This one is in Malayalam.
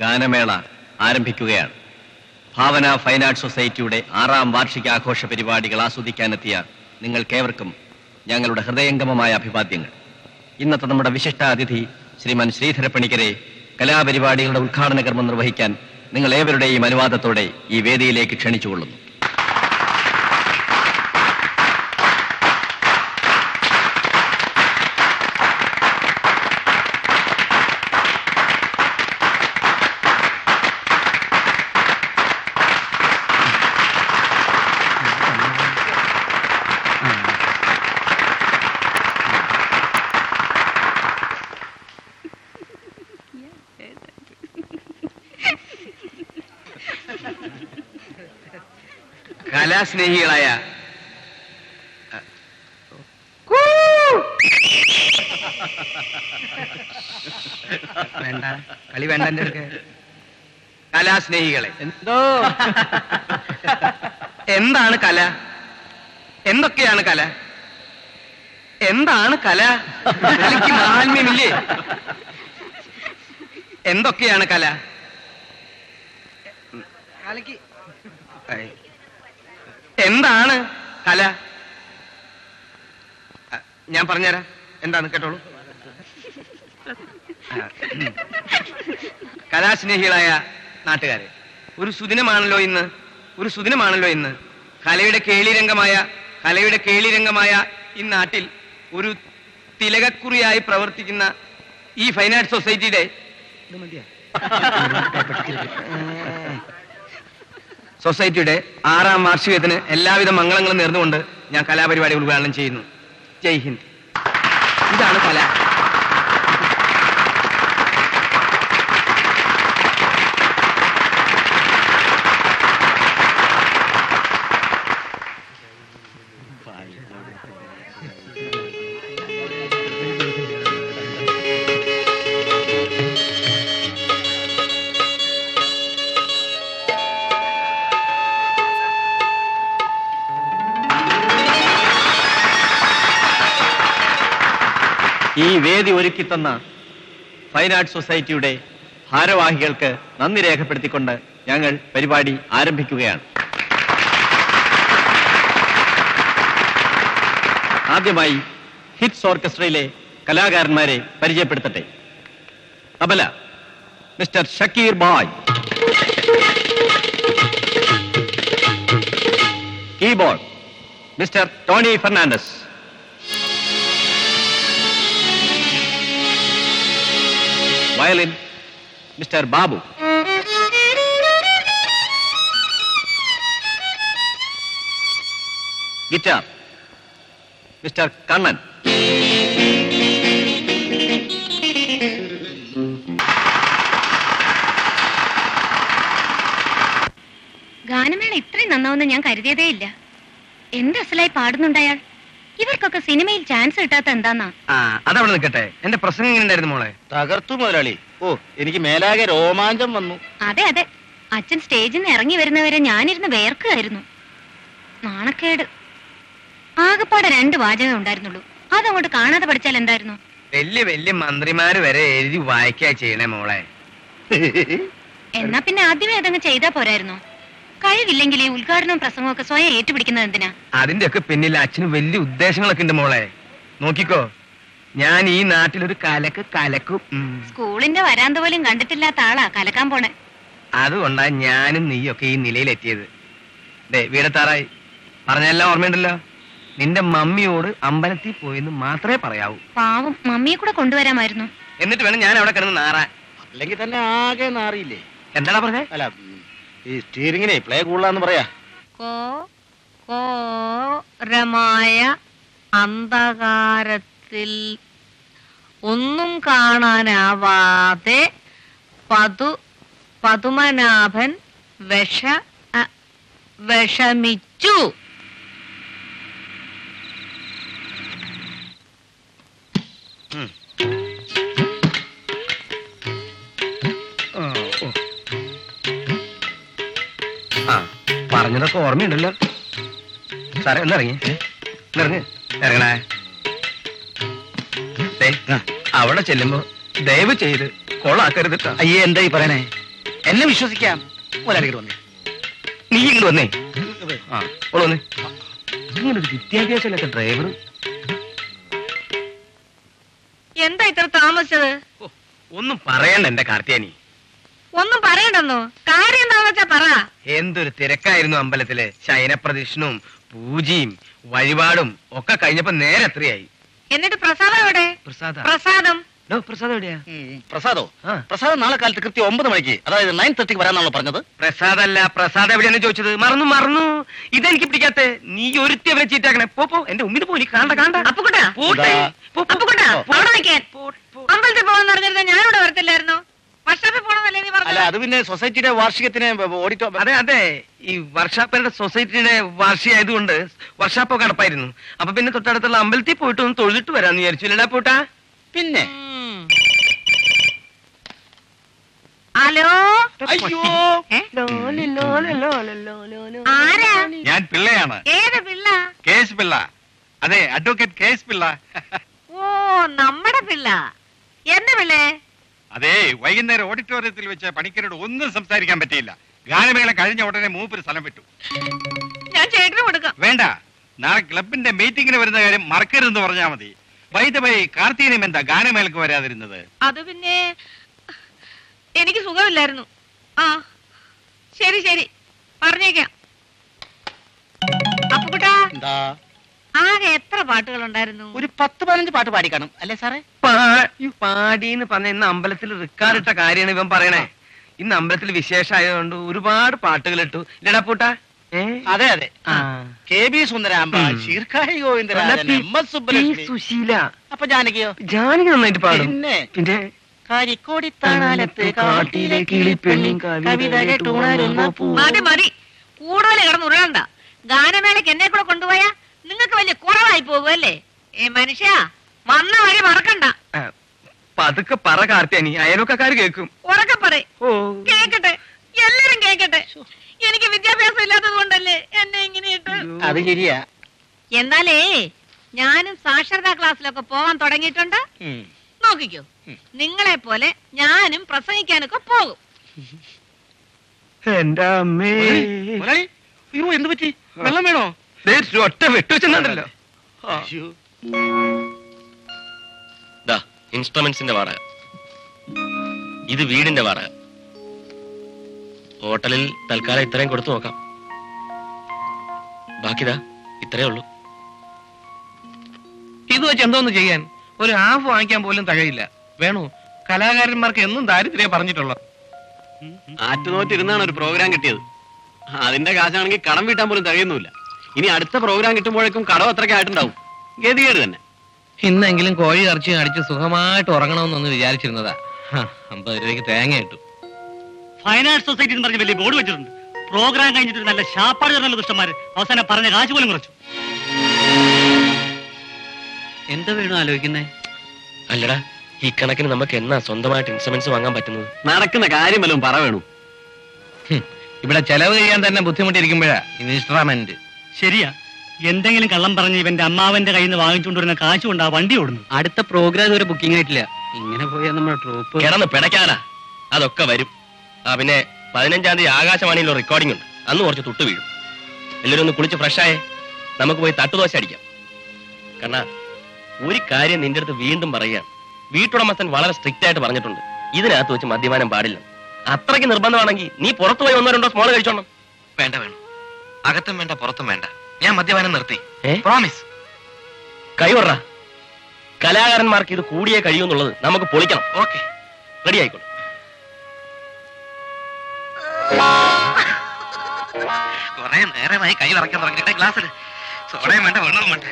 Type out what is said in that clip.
ഗാനമേള ആരംഭിക്കുകയാണ്. ഭാവന ഫൈൻ ആർട്സ് സൊസൈറ്റിയുടെ ആറാം വാർഷിക വാർഷികാഘോഷ പരിപാടികൾ ആസ്വദിക്കാനെത്തിയ നിങ്ങൾക്കേവർക്കും ഞങ്ങളുടെ ഹൃദയംഗമമായ അഭിവാദ്യങ്ങൾ. ഇന്നത്തെ നമ്മുടെ വിശിഷ്ട അതിഥി ശ്രീമാൻ ശ്രീധരപ്പണിക്കരെ കലാപരിപാടികളുടെ ഉദ്ഘാടന കർമ്മം നിർവഹിക്കാൻ നിങ്ങൾ ഏവരുടെയും അനുവാദത്തോടെ ഈ വേദിയിലേക്ക് ക്ഷണിച്ചുകൊള്ളുന്നു. കലാസ്നേഹികളായ വേണ്ട കളി വേണ്ട അടുക്ക്. കലാസ്നേഹികളെ എന്തോ? എന്താണ് കല? എന്തൊക്കെയാണ് കല? എന്താണ് കല? കലയ്ക്ക് മാഹാത്മ്യമില്ലേ എന്തൊക്കെയാണ് കല? കലയ്ക്ക്. എന്താണ് കല ഞാൻ പറഞ്ഞുതരാം എന്താണ് കേട്ടോളൂ. കലാസ്നേഹികളായ നാട്ടുകാരെ ഒരു സുദിനമാണല്ലോ ഇന്ന് ഒരു സുദിനമാണല്ലോ ഇന്ന് കലയുടെ കേളിരംഗമായ കലയുടെ കേളിരംഗമായ ഈ നാട്ടിൽ ഒരു തിലകക്കുറിയായി പ്രവർത്തിക്കുന്ന ഈ ഫൈൻ ആർട്സ് സൊസൈറ്റിയുടെ? സൊസൈറ്റിയുടെ ആറാം വാർഷികത്തിന് എല്ലാവിധ മംഗളങ്ങളും നേർന്നുകൊണ്ട് ഞാൻ കലാപരിപാടി ഉദ്ഘാടനം ചെയ്യുന്നു. ജയ് ഹിന്ദ്. ഇതാണ് കല ഈ വേദി ഒരുക്കി തന്ന ഫൈൻ ആർട്സ് സൊസൈറ്റിയുടെ ഭാരവാഹികൾക്ക് നന്ദി രേഖപ്പെടുത്തിക്കൊണ്ട് ഞങ്ങൾ പരിപാടി ആരംഭിക്കുകയാണ്. ആദ്യമായി ഹിറ്റ്സ് ഓർക്കസ്ട്രയിലെ കലാകാരന്മാരെ പരിചയപ്പെടുത്തട്ടെ. Tabla mister Shakeer Bhai. Keyboard mister Tony Fernandez. Violin mister Babu. Guitar mister Kannan. ഗാനമേള ഇത്രയും നന്നാവുന്ന ഞാൻ കരുതിയതേ ഇല്ല. എന്ത് അസലായി പാടുന്നുണ്ടയാൾ ഇവർക്കൊക്കെ സിനിമയിൽ ചാൻസ് കിട്ടാത്ത എന്താന്നാ? ആ അതവിടെ നിൽക്കട്ടെ. എന്റെ പ്രസംഗം എങ്ങനെയുണ്ടായിരുന്നു മോളെ? തകർത്തു മുതലാളി. ഓ എനിക്ക് മേലാകെ രോമാഞ്ചം വന്നു. അതെ അതെ. അച്ഛൻ സ്റ്റേജിൽ നിന്ന് ഇറങ്ങി വരുന്നവരെ ഞാനിരുന്ന് വേർക്കുകയായിരുന്നു. നാണക്കേട്. ആകെപ്പാടെ രണ്ട് വാചകം ഉണ്ടായിരുന്നുള്ളൂ. അതങ്ങോട്ട് കാണാതെ പഠിച്ചാൽ എന്തായിരുന്നു? വലിയ വലിയ മന്ത്രിമാർ വരെ എഴുതി വായിക്കാ ചെയ്യണേ മോളെ. എന്നാ പിന്നെ ആദ്യമേ അതങ്ങ് ചെയ്താ പോരായിരുന്നോ? കഴിവില്ലെങ്കിൽ ഈ ഉദ്ഘാടനവും പ്രസംഗവും ഒക്കെ സ്വയം ഏറ്റുപിടിക്കുന്നത് എന്തിനാ? അതിന്റെ ഒക്കെ പിന്നിൽ അച്ഛന് വലിയ ഉദ്ദേശങ്ങളൊക്കെ ഉണ്ട് മോളെ. നോക്കിക്കോ ഞാൻ ഈ നാട്ടിലൊരു കലക്ക് കലക്കും ഉം. സ്കൂളിന്റെ വരാന്ത പോലും കണ്ടിട്ടില്ലാത്ത ആളാ കലക്കാൻ പോണെ. അതുകൊണ്ടാ ഞാനും നീയൊക്കെ ഈ നിലയിലെത്തിയത്. ദേ വീടത്താറായി. പറഞ്ഞെല്ലാം ഓർമ്മയുണ്ടല്ലോ? നിന്റെ മമ്മിയോട് അമ്പലത്തിൽ പോയെന്ന് മാത്രമേ പറയാവൂ. പാവം മമ്മിയെ കൂടെ കൊണ്ടുവരാമായിരുന്നു. എന്നിട്ട് വേണം ഞാൻ അവിടെ കിടന്ന് നാറാൻ. അല്ലെങ്കിൽ തന്നെ ആകെ നാറിയില്ലേ? എന്താടാ പറഞ്ഞേ? അല്ല ഈ സ്റ്റീറിങ്ങിനെ പ്ലേ കൂടുതലാന്ന് പറയാ. കോ കോരമായ അന്ധകാരത്തിൽ ഒന്നും കാണാനാവാതെ പതു പതുമനാഭൻ വിഷ വിഷമിച്ചു. ആ, പറഞ്ഞതൊക്കെ ഓർമ്മയുണ്ടല്ലോ. സാറേ ഒന്നിറങ്ങി. ഇറങ്ങ് ഇറങ്ങണേ. അവിടെ ചെല്ലുമ്പോ ദയവ് ചെയ്ത് കൊള്ളാക്കരുത് അയ്യേ അയ്യേ എന്തായി പറയണേ? എന്നെ വിശ്വസിക്കാം. മുതലാളികൾ വന്നേ? നീ ഇങ്ങോട്ട് വന്നേ? ആ ഓൾ വന്നേ. ഇങ്ങനെ ഒരു വിദ്യാഭ്യാസമില്ലാത്ത ഡ്രൈവർ എന്താ ഇത്ര താമസിച്ചത്? ഒന്നും പറയണ്ട എന്റെ കാർത്തിയാനി. ഒന്നും പറയണ്ടെന്നോ? കാര്യം എന്താന്ന് വെച്ചാ പറ. എന്തൊരു തിരക്കായിരുന്നു അമ്പലത്തിൽ. ശയനപ്രദക്ഷിണവും പൂജയും വഴിപാടും ഒക്കെ കഴിഞ്ഞപ്പോ നേരെ എത്രയായി? എന്നിട്ട് പ്രസാദം എവിടെ? പ്രസാദ. പ്രസാദം. ഡോ, പ്രസാദം എവിടെയാ? പ്രസാദോ? ആ. പ്രസാദ് നാളെ കാലത്ത് കൃത്യം ഒമ്പത് മണിക്ക്. അതായത് നയൻ തേർട്ടിക്ക് വരാന്നാണോ പറഞ്ഞത്. പ്രസാദല്ല പ്രസാദ് എവിടെയാണ് ചോദിച്ചത്. മറന്നു മറന്നു. ഇതെനിക്ക് പിടിക്കാത്ത. നീ ഒരുത്തി അവരെ ചീറ്റാക്കണേ? പോ പോ. എന്റെ ഉമ്മിന് പോയി. കാണണ്ട കാണ്ട അപ്പുക്കുട്ടാ. പോട്ടെ. ഇതാ. പോ, പോ. അപ്പുക്കുട്ടാ പോ. അവിടെ നിൽക്കാൻ പോ, പോ. അമ്പലത്തിൽ പോവാൻ പറഞ്ഞിരുന്ന ഞാനിവിടെ വരത്തില്ലായിരുന്നു? അല്ല അത് പിന്നെ സൊസൈറ്റിയുടെ വാർഷികത്തിന് ഓഡിറ്റോ അതെ അതെ. ഈ വർഷാപ്പരുടെ സൊസൈറ്റിയുടെ വാർഷിക ആയതുകൊണ്ട് വർഷാപ്പൊക്കെ അടപ്പായിരുന്നു അപ്പൊ പിന്നെ തൊട്ടടുത്തുള്ള അമ്പലത്തിൽ പോയിട്ട് ഒന്ന് തൊഴുതിട്ട് വരാന്ന് വിചാരിച്ചു ഇല്ലടാ പോട്ടാ? പിന്നെ. ഉം. ഹലോ? അയ്യോ. ഏ? ആരാ? ഞാൻ പിള്ളയാണ്. ഏത് പിള്ള? കേസ് പിള്ള. അതെ അഡ്വക്കേറ്റ് കേസ് പിള്ള. ഓ നമ്മടെ പിള്ള. എന്ത് പിള്ളേ? അതെ വൈകുന്നേരം ഓഡിറ്റോറിയത്തിൽ വെച്ച് പണിക്കരോട് ഒന്നും സംസാരിക്കാൻ പറ്റിയില്ല. ഗാനമേള കഴിഞ്ഞ ഉടനെ മൂപ്പര് സ്ഥലം വിട്ടു. ഞാൻ ചേട്ടന് കൊടുക്കാം. വേണ്ട. നാളെ ക്ലബിന്റെ മീറ്റിംഗിന് വരുന്ന കാര്യം മറക്കരുതെന്ന് പറഞ്ഞാ മതി. വൈദ്യമായി കാർത്തികനും എന്താ ഗാനമേളക്ക് വരാതിരുന്നത്? അത് പിന്നെ എനിക്ക് സുഖമില്ലായിരുന്നു. ആ ശരി ശരി. പറഞ്ഞേക്കാം. അപ്പുകുട്ടാ എന്താ? ആകെ എത്ര പാട്ടുകൾ ഉണ്ടായിരുന്നു ഒരു പത്ത് പതിനഞ്ച് പാട്ട് പാടിക്കണം കാണും. അല്ലേ സാറേ? പാടിന്ന് പറഞ്ഞ ഇന്ന് അമ്പലത്തിൽ റിക്കാർഡിട്ട കാര്യമാണ് ഇവൻ പറയണേ. ഇന്ന് അമ്പലത്തിൽ വിശേഷമായതുകൊണ്ട് ഒരുപാട് പാട്ടുകൾ ഇട്ടു. ഇല്ലടാ പൂട്ടാ. അതെ അതെ. ആ. കെ ബി സുന്ദരാമ്പ ഉം. Sirkazhi Govindarajan M S Subbulakshmi Susheela. അപ്പൊ ജാനകിയോ? ജാനകി നന്നായിട്ട് പാടും. പിന്നെ പിന്നെ കരിക്കോടിത്താണാലത്ത് കാട്ടിലെ കിളിപ്പെണ്ണി കവിത കേട്ടുണരുന്ന പൂ. മതി മതി. വലിയ കുറവായി പോകുമല്ലേ ഏ മനുഷ്യ വന്ന വഴി മറക്കണ്ട. പതുക്കെ പറ കാർത്തിയാനി അയൽവക്കക്കാര് കേൾക്കും. ഉറക്കെ പറ ഓ. കേക്കട്ടെ എല്ലാരും കേക്കട്ടെ. എനിക്ക് വിദ്യാഭ്യാസം ഇല്ലാത്തത് കൊണ്ടല്ലേ എന്നെ ഇങ്ങനെ ഇട്ട് അത് ശരിയാ. എന്നാലേ ഞാനും സാക്ഷരതാ ക്ലാസ്സിലൊക്കെ പോവാൻ തുടങ്ങിയിട്ടുണ്ട്. നോക്കിക്കോ നിങ്ങളെ പോലെ ഞാനും പ്രസംഗിക്കാനൊക്കെ പോകും. എന്റെ അമ്മേ. എന്ത് പറ്റി? വെള്ളം വേണോ? ഒറ്റ വെട്ടുവെച്ചെന്നുണ്ടല്ലോ ഇൻസ്ട്രുമെന്റ്സിന്റെ വാടക. ഇത് വീടിന്റെ വാടക. ഹോട്ടലിൽ തൽക്കാലം ഇത്രയും കൊടുത്തു നോക്കാം. ബാക്കിതാ ഇത്രയേ ഉള്ളൂ. ഇത് വെച്ച് എന്തോന്ന് ചെയ്യാൻ? ഒരു ഹാഫ് വാങ്ങിക്കാൻ പോലും തകയില്ല വേണു കലാകാരന്മാർക്ക് എന്നും ദാരിദ്ര്യ പറഞ്ഞിട്ടുള്ള. ആറ്റുനോറ്റിരുന്നാണ് ഒരു പ്രോഗ്രാം കിട്ടിയത്. അതിന്റെ കാശാണെങ്കിൽ കടം വീട്ടാൻ പോലും തികയുന്നില്ല ഇനി അടുത്ത പ്രോഗ്രാം കിട്ടുമ്പോഴേക്കും കടവ് അത്രയ്ക്ക് ആയിട്ടുണ്ടാവും. ഗതികേട് തന്നെ. ഇന്നെങ്കിലും കോഴി ഇറച്ചി അടിച്ച് സുഖമായിട്ട് ഉറങ്ങണമെന്നൊന്ന് വിചാരിച്ചിരുന്നതാ. അമ്പത് രൂപയ്ക്ക് തേങ്ങ കിട്ടും ഫൈൻ ആർട്സ് സൊസൈറ്റി എന്ന് പറഞ്ഞ വലിയ ബോർഡ് വെച്ചിട്ടുണ്ട്. പ്രോഗ്രാം കഴിഞ്ഞിട്ട് നല്ല ശാപ്പാട് തരുന്ന ദുഷ്ടന്മാര്. അവസാനം പറഞ്ഞ കാശ് പോലും കുറച്ചു. എന്താ വേണു ആലോചിക്കുന്നേ? അല്ലടാ ഈ കണക്കിന് നമുക്ക് എന്നാ സ്വന്തമായിട്ട് ഇൻസ്ട്രുമെന്റ്സ് വാങ്ങാൻ പറ്റുന്നത്? നടക്കുന്ന കാര്യം വല്ലതും പറ വേണു. ഇവിടെ ചെലവ് ചെയ്യാൻ തന്നെ ബുദ്ധിമുട്ടിരിക്കുമ്പോഴാ ഇൻസ്ട്രുമെന്റ് ശരിയാ. എന്തെങ്കിലും കള്ളം പറഞ്ഞ് ഇവന്റെ അമ്മാവന്റെ കയ്യിൽ നിന്ന് വാങ്ങിച്ചുകൊണ്ടിരുന്ന കാശ് കൊണ്ട് ആ വണ്ടി ഓടുന്നു അടുത്ത പ്രോഗ്രാം ഇതുവരെ ബുക്കിംഗ് ആയിട്ടില്ല. ഇങ്ങനെ പോയാൽ നമ്മുടെ ട്രൂപ്പ് കിടന്ന് പിടയ്ക്കാനാ അതൊക്കെ വരും. ആ പിന്നെ പതിനഞ്ചാം തീയതി ആകാശവാണിയിലോ റെക്കോർഡിംഗ് ഉണ്ട്. അന്ന് കുറച്ച് തുട്ട് വീഴും. എല്ലാവരും ഒന്ന് കുളിച്ച് ഫ്രഷായേ നമുക്ക് പോയി തട്ടുദോശ അടിക്കാം. കണ്ണാ ഒരു കാര്യം നിന്റെ അടുത്ത് വീണ്ടും പറയുകയാണ്. വീട്ടുടമസ്ഥൻ വളരെ സ്ട്രിക്റ്റ് ആയിട്ട് പറഞ്ഞിട്ടുണ്ട്. ഇതിനകത്ത് വെച്ച് മദ്യപാനം പാടില്ല. അത്രയ്ക്ക് നിർബന്ധമാണെങ്കിൽ നീ പുറത്തു പോയി ഒന്നോ രണ്ടോ സ്മോൾ കഴിച്ചോണം. വേണ്ട വേണു അകത്തും വേണ്ട പുറത്തും വേണ്ട. ഞാൻ മദ്യപാനം നിർത്തി. പ്രോമിസ് കൈവറ കലാകാരന്മാർക്ക് ഇത് കൂടിയേ കഴിയൂന്നുള്ളത് നമുക്ക് പൊളിക്കണം. ഓക്കെ റെഡി ആയിക്കോട്ടെ. കുറെ നേരമായി കൈ ഇറക്കാൻ തുടങ്ങിയിട്ട് ഗ്ലാസ്സിൽ സോഡയും വേണ്ട വെള്ളവും വേണ്ട.